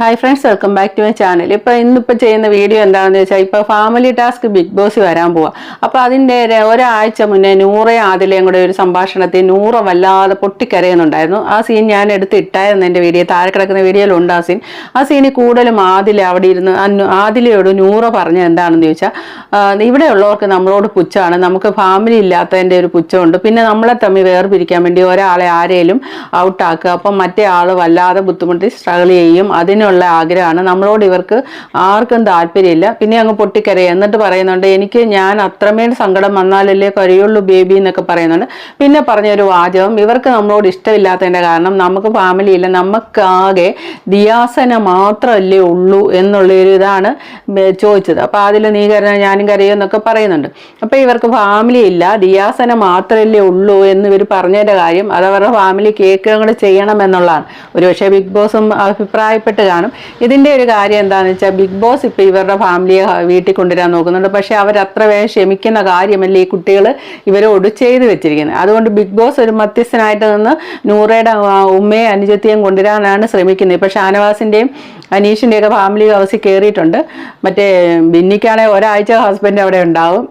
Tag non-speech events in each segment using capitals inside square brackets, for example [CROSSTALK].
Hi friends welcome back to my channel ഇപ്പോൾ ഇന്നിപ്പോൾ ചെയ്യുന്ന വീഡിയോ എന്താണെന്ന് വെച്ചാൽ ഇപ്പോൾ ഫാമിലി ടാസ്ക് ബിഗ് ബോസ് വരാൻ പോവാ. അപ്പോൾ അതിന്റെ ഒരാഴ്ച മുന്നേ നൂറ ആദിലയും കൂടെ ഒരു സംഭാഷണത്തിൽ നൂറ വല്ലാതെ പൊട്ടിക്കരയുന്നുണ്ടായിരുന്നു. ആ സീൻ ഞാൻ എടുത്ത് ഇട്ടായിരുന്നു എന്റെ വീഡിയോ താഴെ കിടക്കുന്ന വീഡിയോയിലുണ്ട് ആ സീൻ ആ സീനിൽ കൂടുതലും ആദില അവിടെ ഇരുന്ന് ആദിലയോട് നൂറ പറഞ്ഞത് എന്താണെന്ന് ചോദിച്ചാൽ ഇവിടെ ഉള്ളവർക്ക് നമ്മളോട് പുച്ഛമാണ്. നമുക്ക് ഫാമിലി ഇല്ലാത്തതിന്റെ ഒരു പുച്ഛമുണ്ട്. പിന്നെ നമ്മളെ തമ്മിൽ വേർപിരിക്കാൻ വേണ്ടി ഒരാളെ ആരെയും ഔട്ടാക്കുക അപ്പം മറ്റേ ആൾ വല്ലാതെ ബുദ്ധിമുട്ടി സ്ട്രഗിൾ ചെയ്യും. അതിനുള്ള ആഗ്രഹമാണ്. നമ്മളോട് ഇവർക്ക് ആർക്കും താല്പര്യമില്ല. പിന്നെ അങ്ങ് പൊട്ടിക്കരയ. എന്നിട്ട് പറയുന്നുണ്ട് എനിക്ക് ഞാൻ അത്രമേൽ സങ്കടം വന്നാലല്ലേ കരയുള്ളൂ ബേബി എന്നൊക്കെ പറയുന്നുണ്ട്. പിന്നെ പറഞ്ഞൊരു വാചകം ഇവർക്ക് നമ്മളോട് ഇഷ്ടമില്ലാത്തതിന്റെ കാരണം നമുക്ക് ഫാമിലി ഇല്ല. നമുക്കാകെ ദിയാസന മാത്രമല്ലേ ഉള്ളൂ എന്നുള്ളൊരു ഇതാണ് ചോദിച്ചത്. അപ്പോൾ അതിൽ നീ കരുതാൻ ഞാനും കരയോ എന്നൊക്കെ പറയുന്നുണ്ട്. അപ്പോൾ ഇവർക്ക് ഫാമിലി ഇല്ല ദിയാസന മാത്രമല്ലേ ഉള്ളൂ എന്ന് ഇവർ പറഞ്ഞതിന്റെ കാര്യം അത് അവരുടെ ഫാമിലി കേൾക്കുകയും കൂടെ ചെയ്യണം എന്നുള്ളതാണ്. ഒരുപക്ഷെ ബിഗ് ബോസും അഭിപ്രായപ്പെട്ട് ഇതിന്റെ ഒരു കാര്യം എന്താണെന്ന് വെച്ചാൽ ബിഗ് ബോസ് ഇപ്പോൾ ഇവരുടെ ഫാമിലിയെ വീട്ടിൽ കൊണ്ടുവരാൻ നോക്കുന്നുണ്ട്. പക്ഷേ അവർ അത്ര വേഗം ക്ഷമിക്കുന്ന കാര്യമല്ല ഈ കുട്ടികൾ ഇവരോട് ചെയ്തു വെച്ചിരിക്കുന്നത്. അതുകൊണ്ട് ബിഗ് ബോസ് ഒരു മധ്യസ്ഥനായിട്ട് നിന്ന് നൂറയുടെ ഉമ്മയെ അനുജത്തിയും കൊണ്ടുവരാനാണ് ശ്രമിക്കുന്നത്. ഇപ്പോൾ ഷാനവാസിന്റെയും അനീഷിന്റെയൊക്കെ ഫാമിലി ഹൗസിൽ കയറിയിട്ടുണ്ട് മറ്റേ ബിന്നിക്കാണെങ്കിൽ ഒരാഴ്ച ഹസ്ബൻഡ് അവിടെ ഉണ്ടാവും.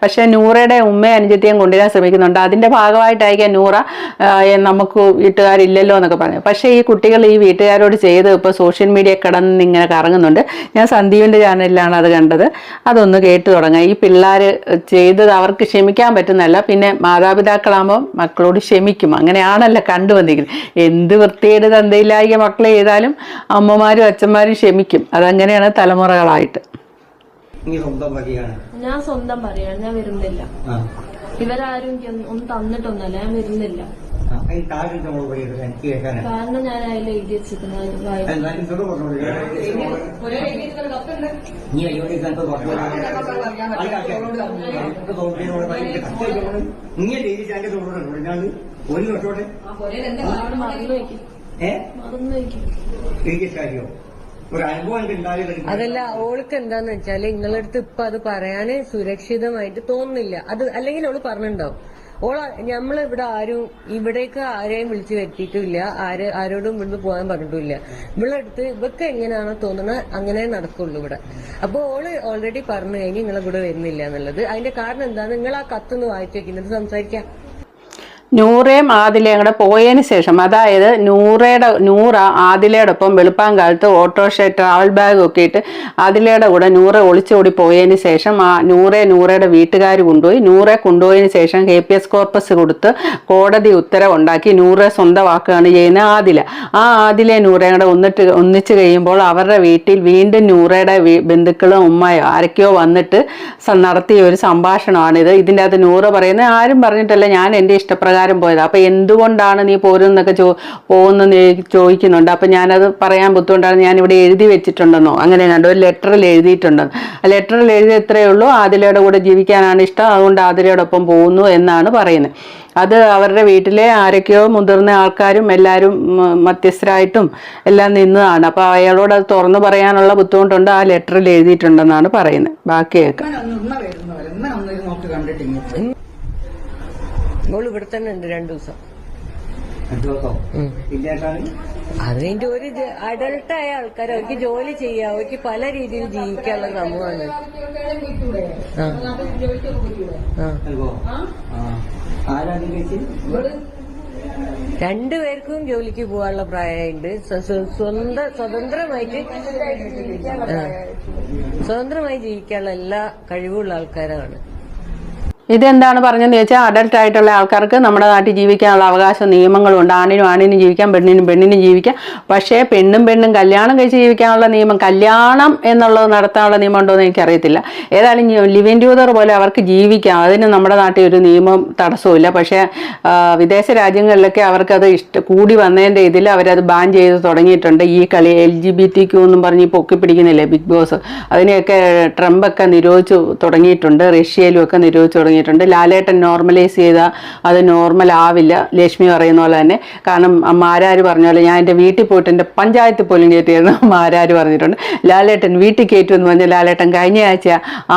പക്ഷേ നൂറയുടെ ഉമ്മയെ അനുജത്തിയും കൊണ്ടുവരാൻ ശ്രമിക്കുന്നുണ്ട്. അതിന്റെ ഭാഗമായിട്ടായിരിക്കാം നൂറ നമുക്ക് വീട്ടുകാരില്ലല്ലോ എന്നൊക്കെ പറഞ്ഞു. പക്ഷേ ഈ കുട്ടികൾ ഈ വീട്ടുകാരോട് ചെയ്ത് ഇപ്പോൾ സോഷ്യൽ മീഡിയ കടന്ന് ഇങ്ങനെ കറങ്ങുന്നുണ്ട്. ഞാൻ സന്ദീപിന്റെ ചാനലിലാണ് അത് കണ്ടത്. അതൊന്ന് കേട്ടു തുടങ്ങാം. ഈ പിള്ളേർ ചെയ്തത് അവർക്ക് ക്ഷമിക്കാൻ പറ്റുന്നല്ല പിന്നെ മാതാപിതാക്കളാകുമ്പോൾ മക്കളോട് ക്ഷമിക്കും. അങ്ങനെയാണല്ലോ കണ്ടുവന്നിരിക്കുന്നത്. എന്ത് വൃത്തിയുടെ തന്തയിലായ മക്കളെ ചെയ്താലും അമ്മമാരും അച്ഛന്മാരും ക്ഷമിക്കും. അതങ്ങനെയാണ് തലമുറകളായിട്ട്. നീ സ്വന്തം ഞാൻ സ്വന്തം പറയാണ് ഞാൻ വരുന്നില്ല. ഇവരാരും എനിക്ക് ഒന്നും തന്നിട്ടൊന്നല്ല ഞാൻ വരുന്നില്ല. ഈ താഴെ നമ്മൾ പോയത് എനിക്ക് കേൾക്കാനാണ് കാരണം ഞാൻ അതിൽ എഴുതി വെച്ചിരിക്കുന്നത് വായി- എന്നാലും ഇതൊക്കെ പറഞ്ഞോളൂ. നീ അയ്യോടെ ഡെയിലി തോന്നുന്നുണ്ട് ഒരു തൊട്ടോട്ടെ കാര്യോ അതല്ല ഓൾക്ക് എന്താന്ന് വെച്ചാൽ നിങ്ങളടുത്ത് ഇപ്പൊ അത് പറയാന് സുരക്ഷിതമായിട്ട് തോന്നുന്നില്ല. അത് അല്ലെങ്കിൽ അവൾ പറഞ്ഞിട്ടുണ്ടാവും. ഓള നമ്മൾ ഇവിടെ ആരും ഇവിടേക്ക് ആരെയും വിളിച്ചു വരുത്തിയിട്ടില്ല. ആര് ആരോടും ഇവിടുന്ന് പോകാൻ പറഞ്ഞിട്ടില്ല ഇവിടെ അടുത്ത് ഇവക്ക് എങ്ങനെയാണോ തോന്നുന്നത് അങ്ങനെ നടക്കുള്ളൂ ഇവിടെ. അപ്പൊ ഓൾ ഓൾറെഡി പറഞ്ഞു കഴിഞ്ഞ് കൂടെ വരുന്നില്ല എന്നുള്ളത്. അതിന്റെ കാരണം എന്താണ്? നിങ്ങൾ ആ കത്തൊന്ന് വായിച്ചു വെക്കുന്നത് സംസാരിക്കാം. നൂറയും ആദിലയും കൂടെ പോയതിന് ശേഷം അതായത് നൂറയുടെ നൂറ ആദിലയോടൊപ്പം വെളുപ്പാൻ കാലത്ത് ഓട്ടോറിക്ഷ ട്രാവൽ ബാഗ് ഒക്കെ ഇട്ട് ആദിലയുടെ കൂടെ നൂറ ഒളിച്ചോടി പോയതിന് ശേഷം ആ നൂറെ നൂറയുടെ വീട്ടുകാർ കൊണ്ടുപോയി നൂറെ കൊണ്ടുപോയതിന് ശേഷം കെ പി എസ് കോർപ്പസ് കൊടുത്ത് കോടതി ഉത്തരവുണ്ടാക്കി നൂറെ സ്വന്തമാക്കുകയാണ് ചെയ്യുന്നത് ആദില. ആ ആദിലെ നൂറയും കൂടെ ഒന്നിട്ട് ഒന്നിച്ച് കഴിയുമ്പോൾ അവരുടെ വീട്ടിൽ വീണ്ടും നൂറയുടെ ബന്ധുക്കളും ഉമ്മയോ ആരൊക്കെയോ വന്നിട്ട് നടത്തിയ ഒരു സംഭാഷണമാണിത്. ഇതിന്റെ അകത്ത് നൂറ് പറയുന്നത് ആരും പറഞ്ഞിട്ടല്ല ഞാൻ എന്റെ ഇഷ്ടപ്രകാരം പോയത്. അപ്പോൾ എന്തുകൊണ്ടാണ് നീ പോരുന്നൊക്കെ ചോ പോകുന്നെന്ന് ചോദിക്കുന്നുണ്ട്. അപ്പം ഞാനത് പറയാൻ ബുദ്ധിമുട്ടാണ്. ഞാൻ ഇവിടെ എഴുതി വെച്ചിട്ടുണ്ടെന്നോ? അങ്ങനെ കണ്ടു? ഒരു ലെറ്ററിൽ എഴുതിയിട്ടുണ്ട്. ആ ലെറ്ററിൽ എഴുതി എത്രയേ ഉള്ളൂ. ആതിലയുടെ കൂടെ ജീവിക്കാനാണ് ഇഷ്ടം. അതുകൊണ്ട് ആതിലയോടൊപ്പം പോകുന്നു എന്നാണ് പറയുന്നത്. അത് അവരുടെ വീട്ടിലെ ആരൊക്കെയോ മുതിർന്ന ആൾക്കാരും എല്ലാവരും മധ്യസ്ഥരായിട്ടും എല്ലാം നിന്നതാണ്. അപ്പോൾ അയാളോട് അത് തുറന്നു പറയാനുള്ള ബുദ്ധിമുട്ടുണ്ട്. ആ ലെറ്ററിൽ എഴുതിയിട്ടുണ്ടെന്നാണ് പറയുന്നത്. ബാക്കി ഓൾ ഇവിടെ തന്നെ ഉണ്ട് രണ്ടു ദിവസം. അതിന്റെ ഒരു അഡൾട്ടായ ആൾക്കാർ അവർക്ക് ജോലി ചെയ്യാം. അവർക്ക് പല രീതിയിൽ ജീവിക്കാനുള്ള സമൂഹമാണ് രണ്ടുപേർക്കും ജോലിക്ക് പോകാനുള്ള പ്രായമുണ്ട് സ്വ- സ്വ- സ്വന്തം സ്വതന്ത്രമായിട്ട് സ്വതന്ത്രമായി ജീവിക്കാനുള്ള എല്ലാ കഴിവുള്ള ആൾക്കാരാണ്. ഇതെന്താണ് പറഞ്ഞതെന്ന് ചോദിച്ചാൽ അഡൽട്ട് ആയിട്ടുള്ള ആൾക്കാർക്ക് നമ്മുടെ നാട്ടിൽ ജീവിക്കാനുള്ള അവകാശ നിയമങ്ങളുണ്ട്. ആണിനും ആണിനും ജീവിക്കാം പെണ്ണിനും പെണ്ണിനും ജീവിക്കാം. പക്ഷേ പെണ്ണും പെണ്ണും കല്യാണം കഴിച്ച് ജീവിക്കാനുള്ള നിയമം കല്യാണം എന്നുള്ളത് നടത്താനുള്ള നിയമം ഉണ്ടോ എന്ന് എനിക്കറിയത്തില്ല. ഏതായാലും ലിവിൻ ട്യൂതർ പോലെ അവർക്ക് ജീവിക്കാം. അതിന് നമ്മുടെ നാട്ടിൽ ഒരു നിയമം തടസ്സമില്ല പക്ഷേ വിദേശ രാജ്യങ്ങളിലൊക്കെ അവർക്കത് ഇഷ്ട കൂടി വന്നതിന്റെ ഇതിൽ അവരത് ബാൻ ചെയ്ത് തുടങ്ങിയിട്ടുണ്ട്. ഈ കളി L G B T Q എന്നും പറഞ്ഞ് പൊക്കി പിടിക്കുന്നില്ലേ ബിഗ് ബോസ് അതിനെയൊക്കെ ട്രംപൊക്കെ നിരോധിച്ചു തുടങ്ങിയിട്ടുണ്ട്. റഷ്യയിലും ഒക്കെ നിരോധിച്ചു തുടങ്ങി തുടങ്ങിയിട്ടുണ്ട്. ലാലേട്ടൻ നോർമലൈസ് ചെയ്താൽ അത് നോർമൽ ആവില്ല. ലക്ഷ്മി പറയുന്ന പോലെ തന്നെ. കാരണം മാരാര് പറഞ്ഞ പോലെ ഞാൻ എന്റെ വീട്ടിൽ പോയിട്ട് എന്റെ പഞ്ചായത്ത് പോലും കയറ്റിയെന്ന് മാരാര് പറഞ്ഞിട്ടുണ്ട്. ലാലേട്ടൻ വീട്ടിൽ കയറ്റുമെന്ന് പറഞ്ഞ ലാലേട്ടൻ കഴിഞ്ഞ ആഴ്ച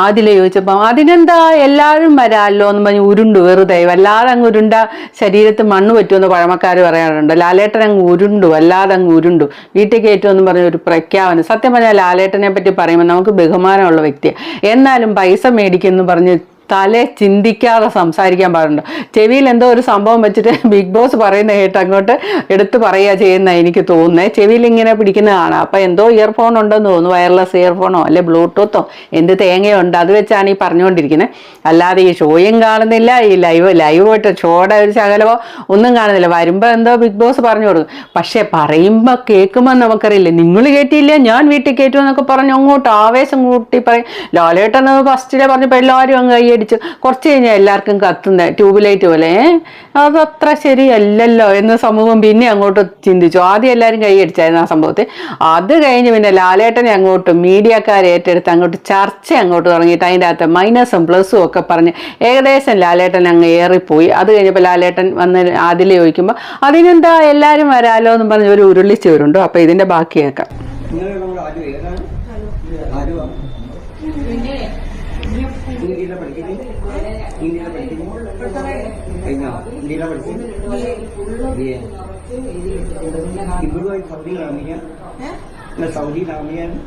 ആദ്യം ചോദിച്ചപ്പോൾ അതിനെന്താ എല്ലാവരും വരാമല്ലോ എന്ന് പറഞ്ഞ് ഉരുണ്ടു വെറുതെ. വല്ലാതെ അങ്ങ് ഉരുണ്ട ശരീരത്ത് മണ്ണ് പറ്റുമെന്ന് പഴമക്കാർ പറയാറുണ്ട്. ലാലേട്ടൻ അങ്ങ് ഉരുണ്ടു വല്ലാതെ അങ്ങ് ഉരുണ്ടു. വീട്ടിൽ കയറ്റുമെന്ന് പറഞ്ഞ ഒരു പ്രഖ്യാപനം. സത്യം പറഞ്ഞാൽ ലാലേട്ടനെ പറ്റി പറയുമ്പോൾ നമുക്ക് ബഹുമാനമുള്ള വ്യക്തിയാണ് എന്നാലും പൈസ മേടിക്കുമെന്ന് പറഞ്ഞ് തലേ ചിന്തിക്കാതെ സംസാരിക്കാൻ പാടുണ്ട്? ചെവിയിൽ എന്തോ ഒരു സംഭവം വെച്ചിട്ട് [LAUGHS] ബിഗ് ബോസ് പറയുന്ന കേട്ട് അങ്ങോട്ട് എടുത്ത് പറയുക ചെയ്യുന്ന എനിക്ക് തോന്നുന്നത് ചെവിയിൽ ഇങ്ങനെ പിടിക്കുന്നതാണ് അപ്പം എന്തോ ഇയർഫോൺ ഉണ്ടെന്ന് തോന്നുന്നു. വയർലെസ് ഇയർഫോണോ അല്ലെ ബ്ലൂടൂത്തോ എന്ത് തേങ്ങയോ ഉണ്ട് അത് വെച്ചാണ് ഈ പറഞ്ഞുകൊണ്ടിരിക്കുന്നത്. അല്ലാതെ ഈ ഷോയും കാണുന്നില്ല. ഈ ലൈവ് ലൈവ് പോയിട്ട് ഷോയുടെ ഒരു ശകലമോ ഒന്നും കാണുന്നില്ല. വരുമ്പോൾ എന്തോ ബിഗ് ബോസ് പറഞ്ഞു കൊടുക്കും. പക്ഷേ പറയുമ്പോൾ കേൾക്കുമ്പോൾ നമുക്കറിയില്ല നിങ്ങൾ കേട്ടില്ല? ഞാൻ വീട്ടിൽ കേട്ടു എന്നൊക്കെ പറഞ്ഞു അങ്ങോട്ട് ആവേശം കൂട്ടി പറയും. ലാലേട്ടൻ ഫസ്റ്റിലെ പറഞ്ഞപ്പോൾ എല്ലാവരും അങ്ങ് കൈയടിച്ച് കുറച്ച് കഴിഞ്ഞാൽ എല്ലാവർക്കും കത്തുന്ന ട്യൂബ് ലൈറ്റ് പോലെ. അത് അതത്ര ശരിയല്ലല്ലോ എന്ന സമൂഹം പിന്നെ അങ്ങോട്ട് ചിന്തിച്ചു. ആദ്യം എല്ലാവരും കൈയടിച്ചായിരുന്നു ആ സംഭവത്തിൽ അത് കഴിഞ്ഞ് പിന്നെ ലാലേട്ടനെ അങ്ങോട്ട് മീഡിയക്കാരെ ഏറ്റെടുത്ത് അങ്ങോട്ട് ചർച്ച അങ്ങോട്ട് തുടങ്ങിയിട്ട് അതിന്റെ അകത്ത് മൈനസും പ്ലസും ഒക്കെ പറഞ്ഞ് ഏകദേശം ലാലേട്ടൻ അങ്ങ് ഏറിപ്പോയി. അത് കഴിഞ്ഞപ്പോൾ ലാലേട്ടൻ വന്ന് അതിൽ ചോദിക്കുമ്പോൾ അതിനെന്താ എല്ലാവരും വരാലോ എന്ന് പറഞ്ഞ് ഒരു ഉരുളിച്ചവരുണ്ടോ അപ്പോൾ ഇതിന്റെ ബാക്കി കേൾക്കാം നിങ്ങൾ നമ്മുടെ ആരും ഏതാണ് ആരുവാ ഹിന്ദിയിലെ പഠിക്കുന്നു? ഹിന്ദിയിലെ പഠിക്കുന്നു? കഴിഞ്ഞോ? ഹിന്ദിയിലെ പഠിക്കുന്നു? ഇവിടുമായി സൗദി നാമിയ സൗദി നാമിയാണ്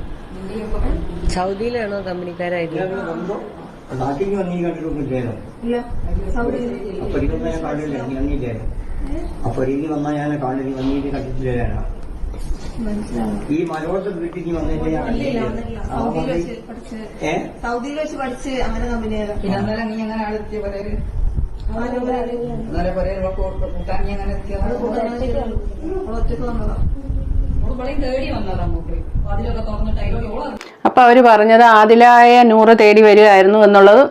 സൗദിയിലാണോ കമ്പനിക്കാരായിട്ട് നാട്ടിലേക്ക് വന്നീ കണ്ടിട്ടൊന്നുമില്ലായിരുന്നു അപ്പൊ ഇതൊന്നും ഞാൻ കാണില്ല നീ വന്നില്ലായിരുന്നു അപ്പൊ ഇനി വന്നാൽ ഞാൻ കാണില്ല വന്നീത് കണ്ടിട്ടില്ലാണ് ഈ മലയോളത്തെ വീട്ടിൽ നീ വന്നിട്ട് സൗദിയിൽ വെച്ച് പഠിച്ച് അങ്ങനെ അപ്പോൾ അവർ പറഞ്ഞത് ആദിലായ നൂറ് തേടി വരികയായിരുന്നു എന്നുള്ളത്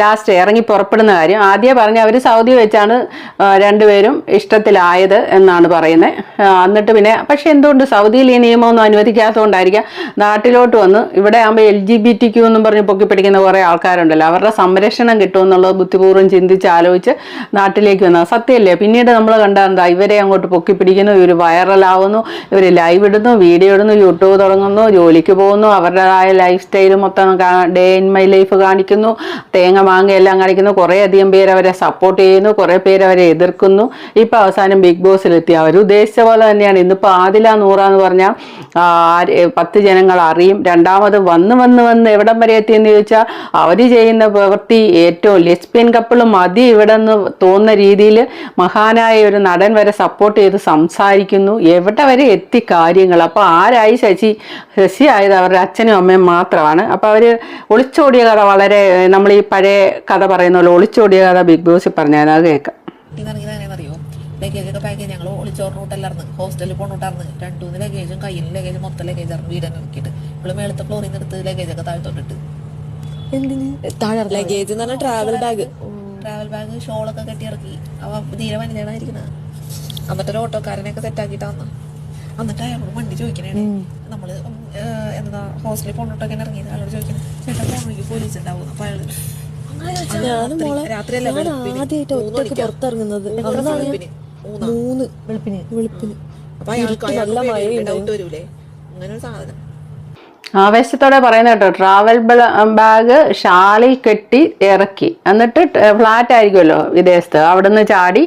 ലാസ്റ്റ് ഇറങ്ങി പുറപ്പെടുന്ന കാര്യം. ആദ്യം പറഞ്ഞ അവർ സൗദി വെച്ചാണ് രണ്ടുപേരും ഇഷ്ടത്തിലായത് എന്നാണ് പറയുന്നത് എന്നിട്ട് പിന്നെ പക്ഷെ എന്തുകൊണ്ട് സൗദിയിൽ ഈ നിയമമൊന്നും അനുവദിക്കാത്തതുകൊണ്ടായിരിക്കാം നാട്ടിലോട്ട് വന്ന് ഇവിടെ ആകുമ്പോൾ L G B T Q എന്നും പറഞ്ഞ് പൊക്കിപ്പിടിക്കുന്ന കുറേ ആൾക്കാരുണ്ടല്ലോ. അവരുടെ സംരക്ഷണം കിട്ടുമെന്നുള്ളത് ബുദ്ധിപൂർവം ചിന്തിച്ച് ആലോചിച്ച് നാട്ടിലേക്ക് വന്നത് സത്യമല്ലേ പിന്നീട് നമ്മൾ കണ്ടാൽ ഇവരെ അങ്ങോട്ട് പൊക്കിപ്പിടിക്കുന്നു ഇവർ വൈറലാവുന്നു ഇവർ ലൈവ് ഇടുന്നു വീഡിയോ ഇടുന്നു യൂട്യൂബ് തുടങ്ങുന്നു ജോലിക്ക് പോകുന്നു അവരുടേതായ ലൈഫ് സ്റ്റൈൽ മൊത്തം ഡേ ഇൻ മൈ ലൈഫ് കാണിക്കുന്നു തേങ്ങ മാങ്ങ എല്ലാം കാണിക്കുന്നു. കുറേ അധികം പേര് അവരെ സപ്പോർട്ട് ചെയ്യുന്നു. കുറേ പേര് അവരെ എതിർക്കുന്നു. ഇപ്പം അവസാനം ബിഗ് ബോസിലെത്തി. അവർ ഉദ്ദേശിച്ച പോലെ തന്നെയാണ്. ഇന്നിപ്പോൾ ആദില നൂറ എന്ന് പറഞ്ഞാൽ പത്ത് ജനങ്ങൾ അറിയും. രണ്ടാമത് വന്ന് വന്ന് വന്ന് എവിടം വരെ എത്തിയെന്ന് ചോദിച്ചാൽ അവർ ചെയ്യുന്ന പ്രവൃത്തി ഏറ്റവും ലെസ്ബിയൻ കപ്പിൾ മതി ഇവിടെ നിന്ന് തോന്നുന്ന രീതിയിൽ മഹാനായ ഒരു നടൻ വരെ സപ്പോർട്ട് ചെയ്ത് സംസാരിക്കുന്നു. എവിടെ വരെ എത്തി കാര്യങ്ങൾ? അപ്പോൾ ആരായി ശശി? ശശി ആയത് അവരുടെ അച്ഛനും അമ്മയും മാത്രമാണ്. അപ്പോൾ അവർ ഒളിച്ചോടിയ കഥ വളരെ നമ്മൾ ഈ പഴയ കഥ പറയുന്ന പോലെ ഒളിച്ചോടിയ കഥ ബിഗ് ബോസിൽ പറഞ്ഞാൽ അത് കേൾക്കാം. ഇറങ്ങിയതാണെന്ന് അറിയോ? ലഗേജ് ഒക്കെ പാക്ക് ചെയ്ത് ഞങ്ങൾ ഒളിച്ചോറിന് റൂട്ടല്ലായിരുന്നു ഹോസ്റ്റലിൽ പോണിട്ടായിരുന്നു രണ്ടൂന്ന് ലഗേജും കയ്യിൽ ലഗേജ് മൊത്തം ലഗേജ് ആയിരുന്നു. വീടന്നെ ഇറക്കിയിട്ട് ഇവിടെ മേളത്തെ ഫ്ലോറിൽ നിന്ന് എടുത്ത് ലഗേജ് ഒക്കെ താഴ്ത്തോട്ടിട്ട് ലഗേജ് എന്ന് പറഞ്ഞാൽ ട്രാവൽ ബാഗ് ട്രാവൽ ബാഗ് ഷോളൊക്കെ കെട്ടി ഇറക്കി. അവ തീരെ വനിതയായിരിക്കുന്നത് എന്നിട്ട് ഒരു ഓട്ടോക്കാരനെയൊക്കെ സെറ്റാക്കിയിട്ട് വന്ന. എന്നിട്ട് അയാളോട് വണ്ടി ചോദിക്കണേ നമ്മൾ എന്താ ഹോസ്റ്റലിൽ പോണിട്ടൊക്കെ ഇറങ്ങിയത്? അയാളോട് ചോദിക്കണം. ചേട്ടാ പോണെങ്കിൽ പോലീസ് ഉണ്ടാവും അപ്പൊ അയാൾ രാത്രി ഞാൻ ആദ്യമായിട്ട് ഒറ്റയ്ക്ക് പുറത്തിറങ്ങുന്നത്. വെളുപ്പിന്. മൂന്ന്? വെളുപ്പിന്. വെളുപ്പിന്. നല്ല മഴയുണ്ടാവും വരൂലേ? അങ്ങനെ ഒരു സാധനം. ആവേശത്തോടെ പറയുന്ന കേട്ടോ ട്രാവൽ ബാഗ് ഷാളിൽ കെട്ടി ഇറക്കി. എന്നിട്ട് ഫ്ലാറ്റ് ആയിരിക്കുമല്ലോ വിദേശത്ത്. അവിടുന്ന് ചാടി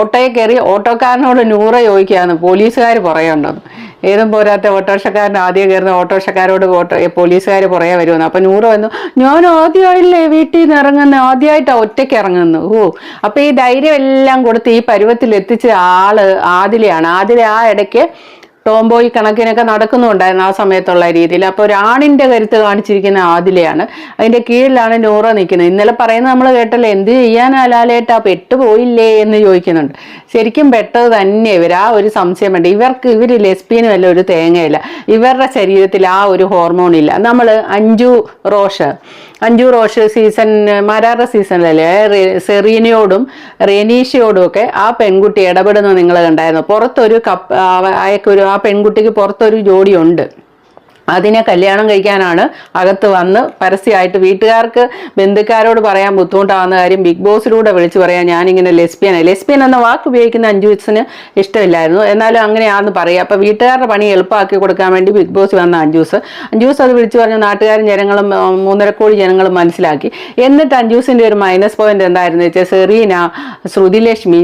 ഓട്ടോയിൽ കയറി ഓട്ടോക്കാരനോട് നൂറ് ചോദിക്കുകയാണ്. പോലീസുകാർ പുറകെ ഉണ്ടെന്ന്. ഏതും പോരാത്ത ഓട്ടോറിക്ഷക്കാരൻ ആദ്യം കയറുന്ന ഓട്ടോറിക്ഷക്കാരോട് ഓട്ടോ പോലീസുകാർ പുറകെ വരുമെന്ന് അപ്പം നൂറ് വന്നു. ഞാൻ ആദ്യമായില്ലേ വീട്ടിൽ നിന്ന് ഇറങ്ങുന്നത് ആദ്യമായിട്ടാണ് ഒറ്റയ്ക്ക് ഇറങ്ങുന്നു? ഓ അപ്പം ഈ ധൈര്യം എല്ലാം കൊടുത്ത് ഈ പരുവത്തിൽ എത്തിച്ച ആൾ ആദിലയാണ്. ആദില ആ ഇടയ്ക്ക് ടോംബോയ് കണക്കിനൊക്കെ നടക്കുന്നുണ്ടായിരുന്നു ആ സമയത്തുള്ള രീതിയിൽ. അപ്പോൾ ഒരാണിന്റെ കരുത്ത് കാണിച്ചിരിക്കുന്ന ആദിലയാണ്. അതിന്റെ കീഴിലാണ് നൂറ നിൽക്കുന്നത്. ഇന്നലെ പറയുന്നത് നമ്മൾ കേട്ടല്ലോ എന്ത് ചെയ്യാനാ ലാലേട്ടാ പെട്ടുപോയില്ലേ എന്ന് ചോദിക്കുന്നുണ്ട്. ശരിക്കും പെട്ടത് തന്നെ ഇവർ. ആ ഒരു സംശയമുണ്ട് ഇവർക്ക് ഇവർ ലെസ്ബിയനും അല്ല ഒരു തേങ്ങയില്ല. ഇവരുടെ ശരീരത്തിൽ ആ ഒരു ഹോർമോൺ ഇല്ല. നമ്മൾ അഞ്ചു റോഷ് അഞ്ചു റോഷ് സീസൺ മരാറ സീസണിലല്ലേ? സെറീനയോടും റെനീഷയോടും ഒക്കെ ആ പെൺകുട്ടി ഇടപെടുന്നത് നിങ്ങൾ കണ്ടായിരുന്നു. പുറത്തൊരു കപ്പ് അയക്കൊരു പെൺകുട്ടിക്ക് പുറത്തൊരു ജോഡിയുണ്ട്. അതിനെ കല്യാണം കഴിക്കാനാണ് അകത്ത് വന്ന് പരസ്യമായിട്ട് വീട്ടുകാർക്ക് ബന്ധുക്കാരോട് പറയാൻ ബുദ്ധിമുട്ടാവുന്ന കാര്യം ബിഗ് ബോസിലൂടെ വിളിച്ചു പറയാൻ ഞാനിങ്ങനെ ലെസ്ബിയൻ ലെസ്ബിയൻ എന്ന വാക്ക് ഉപയോഗിക്കുന്ന അഞ്ജുവിസിന് ഇഷ്ടമില്ലായിരുന്നു. എന്നാലും അങ്ങനെയാണെന്ന് പറയുക അപ്പോൾ വീട്ടുകാരുടെ പണി എളുപ്പമാക്കി കൊടുക്കാൻ വേണ്ടി ബിഗ് ബോസ് വന്ന അഞ്ജൂസ് അഞ്ജൂസ് അത് വിളിച്ചു പറഞ്ഞ നാട്ടുകാരും ജനങ്ങളും മൂന്നര കോടി ജനങ്ങളും മനസ്സിലാക്കി. എന്നിട്ട് അഞ്ജൂസിന്റെ ഒരു മൈനസ് പോയിന്റ് എന്തായിരുന്നു വെച്ചാൽ സെറീന ശ്രുതിലക്ഷ്മി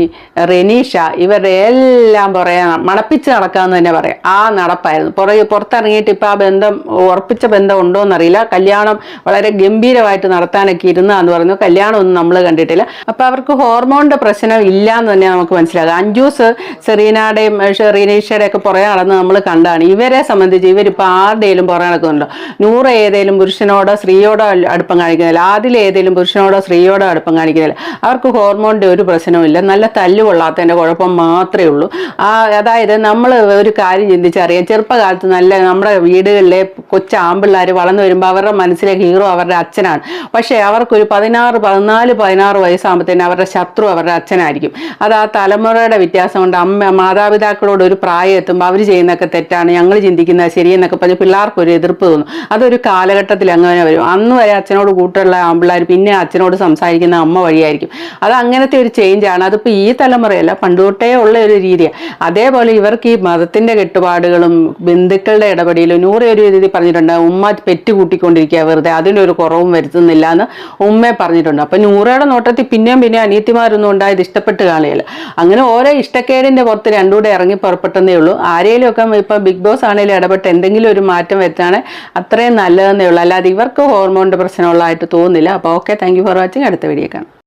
റെനീഷ ഇവരുടെ എല്ലാം പറയാ മണപ്പിച്ച് നടക്കാമെന്ന് തന്നെ പറയാം. ആ നടപ്പായിരുന്നു. പുറകെ പുറത്തിറങ്ങിയിട്ട് ഇപ്പം ആ ബന്ധം ഉറപ്പിച്ച ബന്ധം ഉണ്ടോ എന്നറിയില്ല കല്യാണം വളരെ ഗംഭീരമായിട്ട് നടത്താനൊക്കെ ഇരുന്ന എന്ന് പറഞ്ഞു കല്യാണം ഒന്നും നമ്മൾ കണ്ടിട്ടില്ല. അപ്പൊ അവർക്ക് ഹോർമോണിന്റെ പ്രശ്നം ഇല്ല എന്ന് തന്നെ നമുക്ക് മനസ്സിലാകും. അഞ്ജൂസ് സെറീനയുടെയും റീനീഷയുടെ ഒക്കെ പുറകെ നടന്ന് നമ്മൾ കണ്ടാണ്. ഇവരെ സംബന്ധിച്ച് ഇവരിപ്പോൾ ആരുടെയും പുറകെ നടക്കുന്നുണ്ടോ? നൂറ് ഏതെങ്കിലും പുരുഷനോടോ സ്ത്രീയോടോ അടുപ്പം കാണിക്കുന്നില്ല. ആദിൽ ഏതെങ്കിലും പുരുഷനോടോ സ്ത്രീയോടോ അടുപ്പം കാണിക്കുന്നില്ല. അവർക്ക് ഹോർമോണിന്റെ ഒരു പ്രശ്നവുമില്ല നല്ല തല്ല് കൊള്ളാത്തതിന്റെ കുഴപ്പം മാത്രമേ ഉള്ളൂ. ആ അതായത് നമ്മൾ ഒരു കാര്യം ചിന്തിച്ചറിയാം. ചെറുപ്പകാലത്ത് നല്ല നമ്മുടെ വീടുകളിലെ കൊച്ചു ആമ്പിള്ളേർ വളർന്നു വരുമ്പോൾ അവരുടെ മനസ്സിലെ ഹീറോ അവരുടെ അച്ഛനാണ്. പക്ഷേ അവർക്കൊരു പതിനാറ് പതിനാല് പതിനാറ് വയസ്സാകുമ്പോഴത്തേന് അവരുടെ ശത്രു അവരുടെ അച്ഛനായിരിക്കും. അത് ആ തലമുറയുടെ വ്യത്യാസം കൊണ്ട് അമ്മ മാതാപിതാക്കളോട് ഒരു പ്രായം എത്തുമ്പോൾ അവർ ചെയ്യുന്നൊക്കെ തെറ്റാണ് ഞങ്ങൾ ചിന്തിക്കുന്നത് ശരിയെന്നൊക്കെ പറഞ്ഞ് പിള്ളേർക്കൊരു എതിർപ്പ് തോന്നും. അതൊരു കാലഘട്ടത്തിൽ അങ്ങനെ വരും. അന്ന് വരെ അച്ഛനോട് കൂട്ടുള്ള ആമ്പിള്ളേർ പിന്നെ അച്ഛനോട് സംസാരിക്കുന്ന അമ്മ വഴിയായിരിക്കും. അത് അങ്ങനത്തെ ഒരു ചേഞ്ചാണ് അതിപ്പോൾ ഈ തലമുറയല്ല പണ്ടുതൊട്ടേ ഉള്ള ഒരു രീതിയാണ് അതേപോലെ ഇവർക്ക് ഈ മതത്തിന്റെ കെട്ടുപാടുകളും ബന്ധുക്കളുടെ ഇടപെടലും നൂറെ ഒരു രീതി പറഞ്ഞിട്ടുണ്ട്. ഉമ്മ പെറ്റ് കൂട്ടിക്കൊണ്ടിരിക്കുക വെറുതെ അതിനൊരു കുറവും വരുത്തുന്നില്ല എന്ന് ഉമ്മയെ പറഞ്ഞിട്ടുണ്ട്. അപ്പം നൂറയുടെ നോട്ടത്തിൽ പിന്നെയും പിന്നെ അനിയത്തിമാരൊന്നും ഉണ്ടായത് ഇഷ്ടപ്പെട്ട് കാണുകയില്ല അങ്ങനെ ഓരോ ഇഷ്ടക്കേടിന്റെ പുറത്ത് രണ്ടുകൂടെ ഇറങ്ങി പുറപ്പെട്ടെന്നേ ഉള്ളൂ. ആരെയും ഇപ്പം ബിഗ് ബോസ് ആണെങ്കിലും ഇടപെട്ട് എന്തെങ്കിലും ഒരു മാറ്റം വരുത്താണെങ്കിൽ അത്രയും നല്ലതെന്നേ ഉള്ളൂ. അല്ലാതെ ഇവർക്ക് ഹോർമോണിന്റെ പ്രശ്നമുള്ളതായിട്ട് തോന്നുന്നില്ല. അപ്പോൾ ഓക്കെ താങ്ക് ഫോർ വാച്ചിങ് അടുത്ത വീഡിയോ കാണാം.